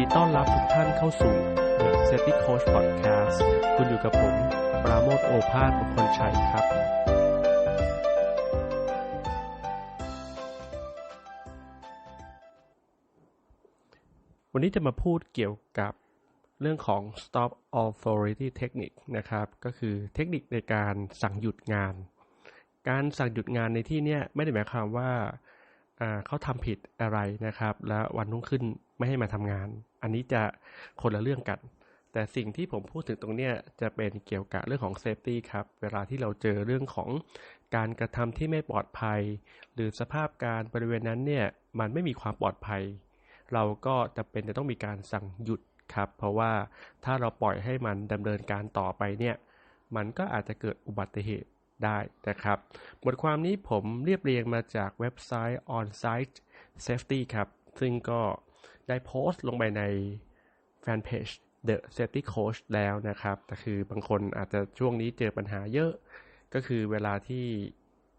ดีต้อนรับทุกท่านเข้าสู่ The Safety Coach Podcast คุณอยู่กับผม ปราโมทโอภาสบุคลชัยครับ วันนี้จะมาพูดเกี่ยวกับเรื่องของ Stop Authority Technique นะครับ ก็คือเทคนิคในการสั่งหยุดงาน การสั่งหยุดงานในที่เนี้ยไม่ได้หมายความว่า เขาทำผิดอะไรนะครับ แล้ววันรุ่งขึ้นไม่ให้มาทำงาน อันนี้จะคนละเรื่องกัน แต่สิ่งที่ผมพูดถึงตรงเนี้ยจะเป็นเกี่ยวกับเรื่องของเซฟตี้ครับ เวลาที่เราเจอเรื่องของการกระทำที่ไม่ปลอดภัย หรือสภาพการบริเวณนั้นเนี่ยมันไม่มีความปลอดภัย เราก็จะเป็นจะต้องมีการสั่งหยุดครับ เพราะว่าถ้าเราปล่อยให้มันดำเนินการต่อไปเนี่ยมันก็อาจจะเกิดอุบัติเหตุ ได้นะครับ บทความนี้ผมเรียบเรียงมาจากเว็บไซต์ On-Site Safety ครับ ซึ่งก็ได้โพสต์ลงไปในแฟนเพจ The Safety Coach แล้วนะครับแต่คือบางคนอาจจะช่วงนี้เจอปัญหาเยอะ ก็คือเวลาที่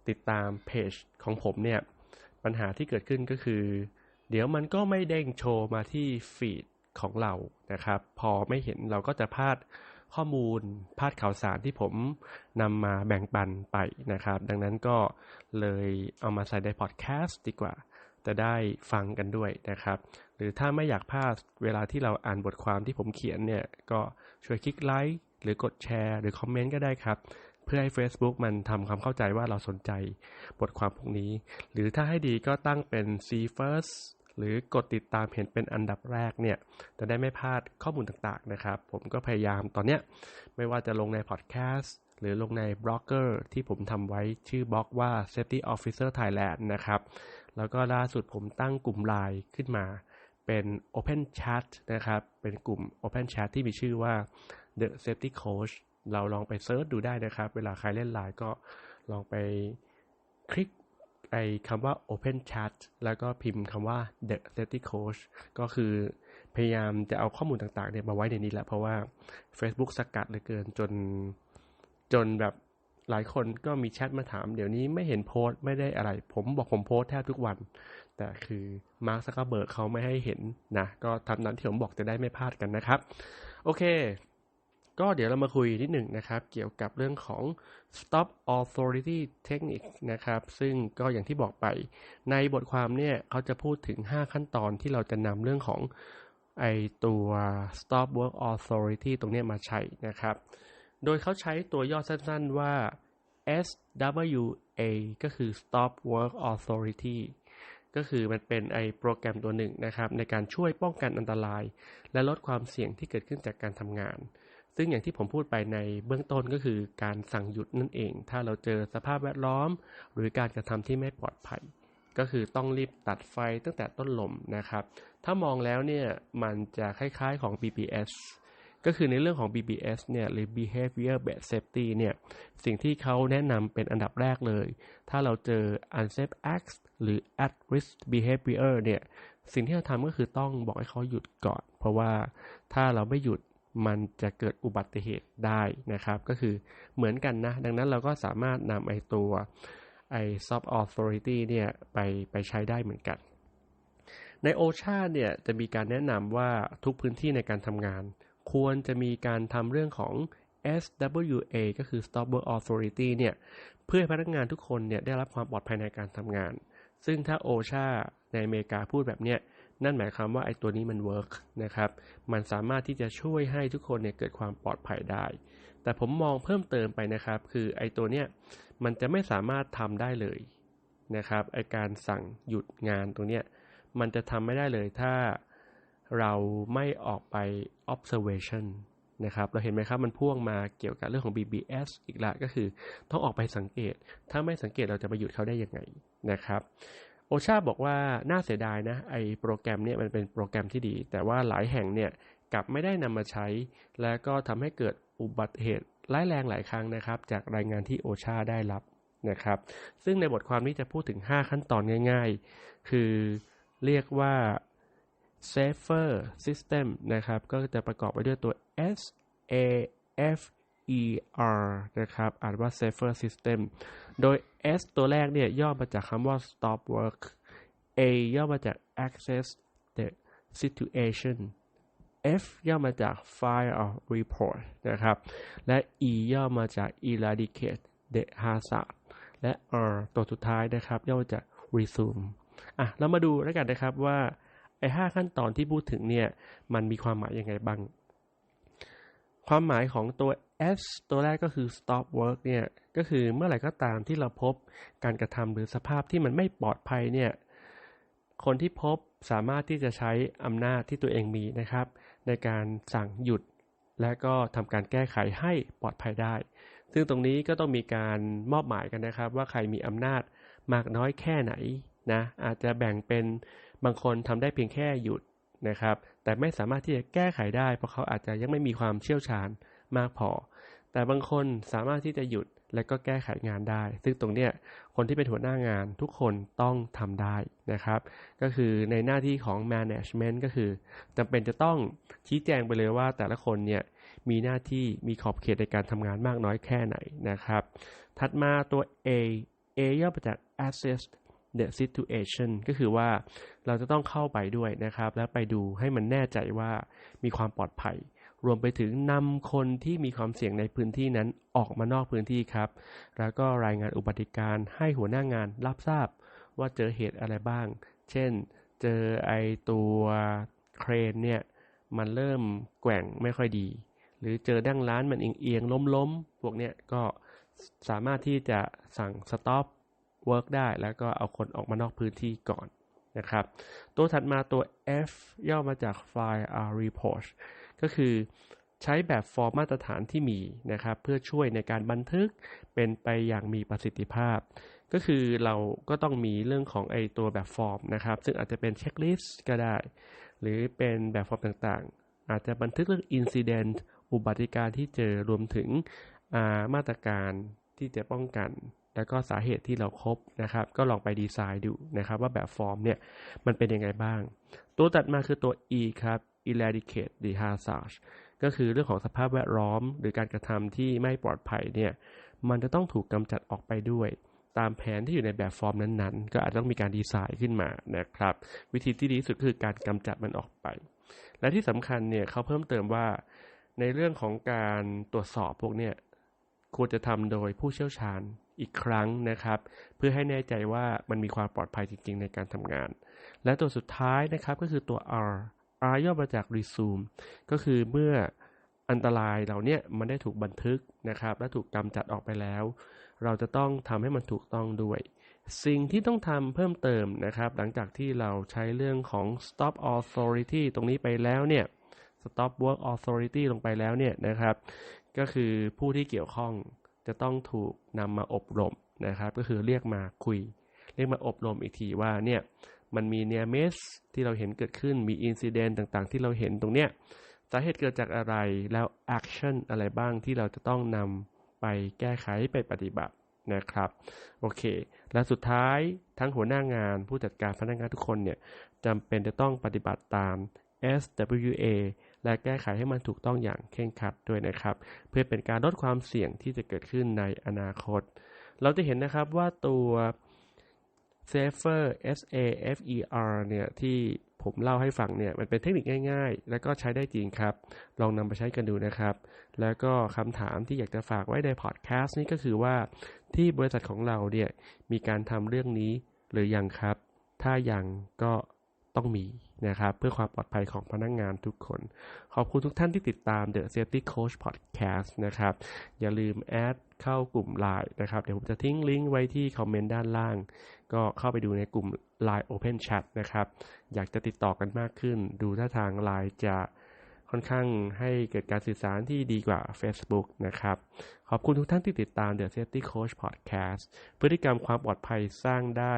ติดตามเพจของผมเนี่ย ปัญหาที่เกิดขึ้นก็คือ เดี๋ยวมันก็ไม่เด้งโชว์มาที่ฟีดของเรานะครับ พอไม่เห็นเราก็จะพลาด ข้อมูลพาดข่าวสารที่ผมนำมาแบ่งปันไปนะครับ ดังนั้นก็เลยเอามาใส่ในพอดแคสต์ดีกว่า จะได้ฟังกันด้วยนะครับ หรือถ้าไม่อยากพลาดเวลาที่เราอ่านบทความที่ผมเขียนเนี่ย ก็ช่วยคลิกไลค์หรือกดแชร์ หรือคอมเมนต์ก็ได้ครับเพื่อให้ Facebook มันทำความเข้าใจว่าเราสนใจบทความพวกนี้ หรือถ้าให้ดีก็ตั้งเป็น See First หรือกดติดตามเห็นเป็นอันดับแรกเนี่ยจะได้ไม่พลาดข้อมูลต่างๆนะครับ ผมก็พยายามตอนเนี้ยไม่ว่าจะลงในพอดแคสต์หรือลงในบล็อกเกอร์ที่ผมทำไว้ชื่อบล็อกว่า Safety Officer Thailand นะครับ แล้วก็ล่าสุดผมตั้งกลุ่มไลน์ขึ้นมาเป็น Open Chat นะครับ เป็นกลุ่ม Open Chat ที่มีชื่อว่า The Safety Coach เราลองไปเซิร์ชดูได้นะครับ เวลาใครเล่นไลน์ก็ลองไปคลิก ไอคำว่า Open Chat แล้วก็พิมพ์คำว่า The Safety Coach ก็คือพยายามจะเอาข้อมูลต่างๆเนี่ยมาไว้ในนี้แหละเพราะว่า Facebook สกัดเหลือเกินจนจนแบบหลายคนก็มีแชทมาถาม เดี๋ยวนี้ไม่เห็นโพสต์ไม่ได้อะไร ผมบอกผมโพสต์แทบทุกวัน แต่คือมาร์คซักเบิร์กเขาไม่ให้เห็นนะ ก็ทำนั้นที่ผมบอกจะได้ไม่พลาดกันนะครับ โอเค ก็เดี๋ยวเรามาคุยนิดหนึ่งนะครับ เกี่ยวกับเรื่องของ stop authority technique นะครับ ซึ่งก็อย่างที่บอกไป ในบทความเนี่ยเขาจะพูดถึง 5 ขั้นตอนที่เราจะนำเรื่องของไอตัว stop work authority ตรงนี้มาใช้นะครับ โดยเขาใช้ตัวย่อสั้นๆว่า SWA ก็คือ Stop Work Authority ก็คือมันเป็นไอโปรแกรมตัวหนึ่งนะครับ ในการช่วยป้องกันอันตราย และลดความเสี่ยงที่เกิดขึ้นจากการทำงาน ซึ่งอย่างที่ผมพูดไปในเบื้องต้นก็คือการสั่งหยุดนั่นเอง ถ้าเราเจอสภาพแวดล้อม หรือการกระทำที่ไม่ปลอดภัย ก็คือต้องรีบตัดไฟตั้งแต่ต้นลมนะครับ ถ้ามองแล้วเนี่ยมันจะคล้ายๆของ BBS ก็คือในเรื่องของ BBS เนี่ยหรือ Behavior Based Safety เนี่ยสิ่งที่เขาแนะนำเป็นอันดับแรกเลย ถ้าเราเจอ unsafe acts หรือ at risk behavior เนี่ยสิ่งที่เราทำก็คือต้องบอกให้เขาหยุดก่อน เพราะว่าถ้าเราไม่หยุด มันจะเกิดอุบัติเหตุได้นะครับ ก็คือเหมือนกันนะ ดังนั้นเราก็สามารถนำไอตัวไอ soft authority เนี่ยไปไปใช้ได้เหมือนกัน ในโอชาเนี่ยจะมีการแนะนำว่าทุกพื้นที่ในการทำงาน ควรจะมีการทำเรื่องของ SWA ก็คือ Stop Work Authority เนี่ยเพื่อใหพนักงานทุกคนเนี่ยได้รับความปลอดภัยในการทำงาน ซึ่งถ้าโอชาในอเมริกาพูดแบบเนี้ย นั่นหมายความว่าไอ้ตัวนี้มันเวิร์กนะครับ มันสามารถที่จะช่วยให้ทุกคนเนี่ยเกิดความปลอดภัยได้ แต่ผมมองเพิ่มเติมไปนะครับ คือไอ้ตัวเนี้ยมันจะไม่สามารถทำได้เลยนะครับ ไอ้การสั่งหยุดงานตรงเนี้ยมันจะทำไม่ได้เลยถ้าเราไม่ออกไป observation นะครับ เราเห็นไหมครับ มันพ่วงมาเกี่ยวกับเรื่องของ BBS อีกละก็คือ ต้องออกไปสังเกต ถ้าไม่สังเกตเราจะไปหยุดเขาได้ยังไงนะครับ โอชาบอกว่าน่าเสียดายนะไอโปรแกรมเนี่ยมันเป็นโปรแกรมที่ดี แต่ว่าหลายแห่งเนี่ยกลับไม่ได้นำมาใช้ แล้วก็ทำให้เกิดอุบัติเหตุร้ายแรงหลายครั้งนะครับ จากรายงานที่โอชาได้รับนะครับ ซึ่งในบทความนี้จะพูดถึง 5 ขั้นตอนง่าย ๆ คือเรียกว่า safer system นะครับ ก็จะประกอบไปด้วยตัว S A F E R นะครับ อ่านว่า safer system โดย S ตัวแรกเนี่ยย่อมาจากคำว่า stop work A ย่อมาจาก access the situation F ย่อมาจาก file or report นะครับ และ E ย่อมาจาก eradicate the hazard และ R ตัวสุดท้ายนะครับ ย่อมาจาก resume อะ เรามาดูแล้วกันนะครับว่าไอ้ห้าขั้นตอนที่พูดถึงเนี่ย มันมีความหมายยังไงบ้าง ความหมายของตัว S ตัวแรกก็คือ stop work เนี่ย ก็คือเมื่อไหร่ก็ตามที่เราพบการกระทำหรือสภาพที่มันไม่ปลอดภัยเนี่ย คนที่พบสามารถที่จะใช้อำนาจที่ตัวเองมีนะครับ ในการสั่งหยุด และก็ทำการแก้ไขให้ปลอดภัยได้ ซึ่งตรงนี้ก็ต้องมีการมอบหมายกันนะครับ ว่าใครมีอำนาจมากน้อยแค่ไหนนะ อาจจะแบ่งเป็นบางคนทำได้เพียงแค่หยุดนะครับ แต่ไม่สามารถที่จะแก้ไขได้ เพราะเขาอาจจะยังไม่มีความเชี่ยวชาญ มากพอ แต่บางคนสามารถที่จะหยุดและก็แก้ไขงานได้ ซึ่งตรงเนี้ยคนที่เป็นหัวหน้างานทุกคนต้องทำได้นะครับ ก็คือในหน้าที่ของ management ก็คือจำเป็นจะต้องชี้แจงไปเลยว่าแต่ละคนเนี่ยมีหน้าที่มีขอบเขตในการทำงานมากน้อยแค่ไหนนะครับ ถัดมาตัว A A ย่อมาจาก assess the situation ก็คือว่าเราจะต้องเข้าไปด้วยนะครับ แล้วไปดูให้มันแน่ใจว่ามีความปลอดภัย รวมไปถึงนำคนที่มีความเสี่ยงในพื้นที่นั้นออกมานอกพื้นที่ครับ แล้วก็รายงานอุบัติการให้หัวหน้างานรับทราบ ว่าเจอเหตุอะไรบ้าง เช่น เจอไอตัวเครนเนี่ยมันเริ่มแกว่งไม่ค่อยดี หรือเจอดั้งร้านมันเอียงๆล้มๆ พวกเนี้ยก็สามารถที่จะสั่งสต็อปเวิร์กได้ แล้วก็เอาคนออกมานอกพื้นที่ก่อนนะครับ ตัวถัดมาตัว F ย่อมาจาก File R Report ก็คือใช้แบบฟอร์มมาตรฐานที่มีนะครับเพื่อช่วยในการบันทึกเป็นไปอย่างมีประสิทธิภาพ ก็คือเราก็ต้องมีเรื่องของไอตัวแบบฟอร์มนะครับซึ่งอาจจะเป็นเช็คลิสต์ก็ได้ หรือเป็นแบบฟอร์มต่างๆ อาจจะบันทึกเรื่องอินซิเดนต์อุบัติการที่เจอรวมถึงมาตรการที่จะป้องกัน แล้วก็สาเหตุที่เราครบนะครับ ก็ลองไปดีไซน์ดูนะครับ ว่าแบบฟอร์มเนี่ยมันเป็นยังไงบ้าง ตัวตัดมาคือตัว E ครับ eradicate the hazard ก็คือเรื่องของสภาพแวดล้อม หรือการกระทำที่ไม่ปลอดภัยเนี่ย มันจะต้องถูกกำจัดออกไปด้วย ตามแผนที่อยู่ในแบบฟอร์มนั้นๆ ก็อาจต้องมีการดีไซน์ขึ้นมานะครับ วิธีที่ดีที่สุดคือการกำจัดมันออกไป และที่สำคัญเนี่ยเขาเพิ่มเติมว่า ในเรื่องของการตรวจสอบพวกเนี่ยควรจะทำโดยผู้เชี่ยวชาญอีกครั้งนะครับ เพื่อให้แน่ใจว่ามันมีความปลอดภัยจริง ๆ ในการทำงาน และตัวสุดท้ายนะครับก็คือตัว R R ย่อมาจาก resume ก็คือเมื่ออันตรายเหล่านี้มันได้ถูกบันทึกนะครับ และถูกกำจัดออกไปแล้ว เราจะต้องทำให้มันถูกต้องด้วย สิ่งที่ต้องทำเพิ่มเติมนะครับ หลังจากที่เราใช้เรื่องของ stop authority ตรงนี้ไปแล้วเนี่ย stop work authority ลงไปแล้วเนี่ยนะครับ ก็คือผู้ที่เกี่ยวข้องจะต้องถูกนำมาอบรมนะครับ ก็คือเรียกมาคุย เรียกมาอบรมอีกทีว่าเนี่ย มันมีเนียเมสที่เราเห็นเกิดขึ้นมีอินซิเดนต์ต่างๆ ที่เราเห็นตรงเนี้ยสาเหตุเกิดจากอะไรแล้วแอคชั่นอะไรบ้างที่เราจะต้องนำไปแก้ไขไปปฏิบัตินะครับโอเค และสุดท้ายทั้งหัวหน้างานผู้จัดการพนักงานทุกคนเนี่ยจำเป็นจะต้องปฏิบัติตาม SWA และแก้ไขให้มันถูกต้องอย่างเคร่งครัดด้วยนะครับ เพื่อเป็นการลดความเสี่ยงที่จะเกิดขึ้นในอนาคต เราจะเห็นนะครับว่าตัว Safer S A F E R เนี่ยที่ผมเล่าให้ฟังเนี่ยมันเป็นเทคนิคง่ายๆ และก็ใช้ได้จริงครับ ลองนำไปใช้กันดูนะครับ แล้วก็คำถามที่อยากจะฝากไว้ในพอดแคสต์นี้ก็คือว่าที่บริษัทของเราเนี่ยมีการทำเรื่องนี้หรือยังครับ ถ้ายังก็ต้องมีนะครับ เพื่อความปลอดภัยของพนักงงานทุกคน ขอบคุณทุกท่านที่ติดตาม The Safety Coach Podcast นะครับ อย่าลืมแอดเข้ากลุ่ม Line นะครับ เดี๋ยวผมจะทิ้งลิงก์ไว้ที่คอมเมนต์ด้านล่าง ก็เข้าไปดูในกลุ่ม Line Open Chat นะครับ อยากจะติดต่อกันมากขึ้น ดูท่าทาง Line จะค่อนข้างให้เกิดการสื่อสารที่ดีกว่า Facebook นะครับ ขอบคุณทุกท่านที่ติดตาม The Safety Coach Podcast พฤติกรรมความปลอดภัยสร้างได้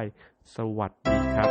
สวัสดีครับ